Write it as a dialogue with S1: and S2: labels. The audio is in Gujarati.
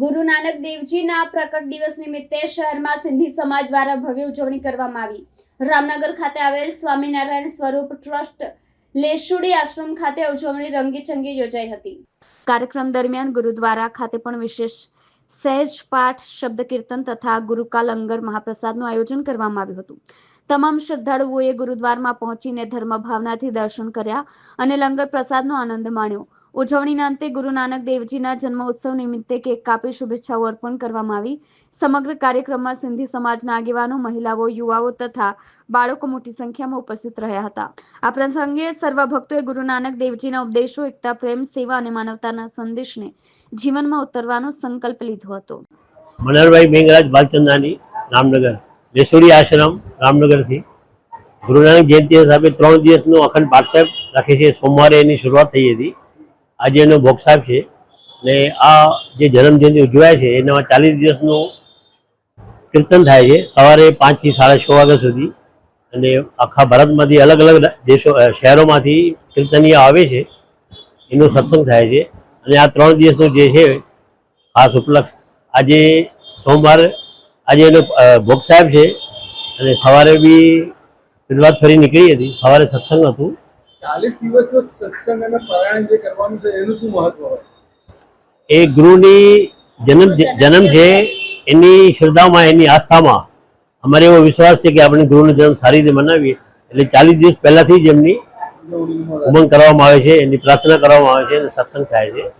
S1: ગુરુ નાનક દેવજીના પ્રકટ દિવસ નિમિત્તે શહેરમાં સિંધી સમાજ દ્વારા ભવ્ય ઉજવણી કરવામાં આવી. રામનગર ખાતે આવેલ સ્વામિનારાયણ સ્વરૂપ ટ્રસ્ટ લેશુડી આશ્રમ ખાતે ઉજવણી રંગીચંગી યોજાઈ હતી. કાર્યક્રમ દરમિયાન ગુરુદ્વારા ખાતે પણ વિશેષ સહેજ પાઠ, શબ્દ કીર્તન તથા ગુરુકા લંગર મહાપ્રસાદનું આયોજન કરવામાં આવ્યું હતું. તમામ શ્રદ્ધાળુઓએ ગુરુદ્વારમાં પહોંચીને ધર્મ ભાવનાથી દર્શન કર્યા અને લંગર પ્રસાદનો આનંદ માણ્યો. ઉજવણીના અંતે ગુરુ નાનક દેવજીના જન્મ ઉત્સવ નિમિત્તે કેક કાપી શુભેચ્છાઓ અર્પણ કરવામાં આવી. સમગ્ર કાર્યક્રમમાં સિંધી સમાજના આગેવાનો, મહિલાઓ, યુવાઓ તથા બાળકો મોટી સંખ્યામાં ઉપસ્થિત રહ્યા હતા. આ પ્રસંગે સર્વ ભક્તોએ ગુરુ નાનક દેવજીના ઉપદેશો, એકતા, પ્રેમ, સેવા અને માનવતાના સંદેશને જીવનમાં ઉતરવાનો સંકલ્પ લીધો હતો.
S2: મનહરભાઈ મેઘરાજ બાલચંદાની રામનગર, લેસોડી આશ્રમ, રામનગરથી. ગુરુ નાનક જયંતિ હિસાબે ત્રણ દિવસનો અખંડ પાઠ સાહેબ રાખે છે. સોમવારે એની શરૂઆત થઈ હતી. આજે એનો સાહેબ છે ને આ જે જન્મ જયંતિ ઉજવાય છે, એના ચાલીસ દિવસનું કીર્તન થાય છે, સવારે પાંચથી સાડા છ વાગ્યા સુધી. અને આખા ભારતમાંથી અલગ અલગ દેશો શહેરોમાંથી કીર્તનીય આવે છે, એનો સત્સંગ થાય છે. અને આ ત્રણ દિવસનું જે છે, ખાસ ઉપલક્ષ, આજે સોમવાર, આજે એનો ભોગ સાહેબ છે. અને સવારે બી વિદવાદ ફરી નીકળી હતી, સવારે સત્સંગ હતું.
S3: ચાલીસ દિવસનો સત્સંગ અને પારાયણ જે કરવાનું છે એનું શું મહત્વ હોય?
S2: એ ગુરુની જન્મ જન્મ છે એની શ્રદ્ધામાં એની આસ્થામાં અમારે એવો વિશ્વાસ છે કે આપણે ગુરુનો જન્મ સારી રીતે મનાવીએ. એટલે ચાલીસ દિવસ પહેલાથી જ એમની ઉમંગ કરવામાં આવે છે એની પ્રાર્થના કરવામાં આવે છે અને સત્સંગ થાય છે.